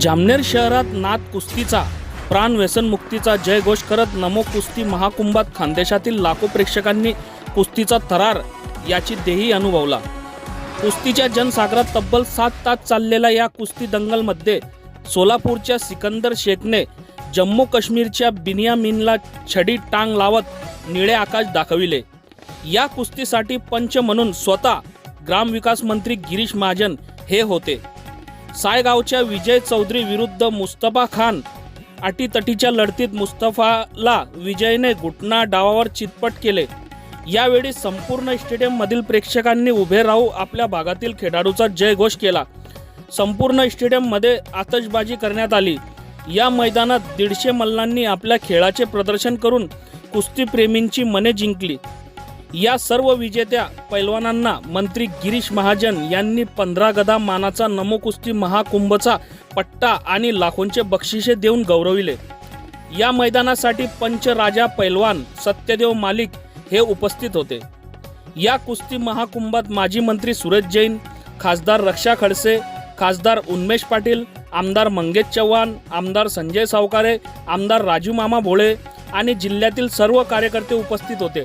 जामनेर शहरात नाथ कुस्तीचा प्राण व्यसनमुक्तीचा जयघोष करत नमो कुस्ती महाकुंभात खानदेशातील लाखो प्रेक्षकांनी कुस्तीचा थरार याची देही अनुभवला. कुस्तीच्या जनसागरात तब्बल सात तास चाललेल्या या कुस्ती दंगलमध्ये सोलापूरच्या सिकंदर शेखने जम्मू काश्मीरच्या बिनियामिनला छडी टांग लावत निळे आकाश दाखविले. या कुस्तीसाठी पंच म्हणून स्वतः ग्रामविकास मंत्री गिरीश महाजन हे होते. सायगावच्या विजय चौधरी विरुद्ध मुस्तफा खान अटीतटीच्या लढतीत मुस्तफाला विजयने घुटना डावावर चितपट केले. यावेळी संपूर्ण स्टेडियममधील प्रेक्षकांनी उभे राहू आपल्या भागातील खेळाडूचा जयघोष केला. संपूर्ण स्टेडियममध्ये आतषबाजी करण्यात आली. या मैदानात दीडशे मल्लांनी आपल्या खेळाचे प्रदर्शन करून कुस्तीप्रेमींची मने जिंकली. या सर्व विजेत्या पैलवानांना मंत्री गिरीश महाजन यांनी पंधरा गदा मानाचा नमो कुस्ती महाकुंभचा पट्टा आणि लाखोंचे बक्षिसे देऊन गौरविले. या मैदानासाठी पंच राजा पैलवान सत्यदेव मालिक हे उपस्थित होते. या कुस्ती महाकुंभात माजी मंत्री सुरेश जैन खासदार रक्षा खडसे खासदार उन्मेश पाटील आमदार मंगेश चव्हाण आमदार संजय सावकारे आमदार राजू मामा भोळे आणि जिल्ह्यातील सर्व कार्यकर्ते उपस्थित होते.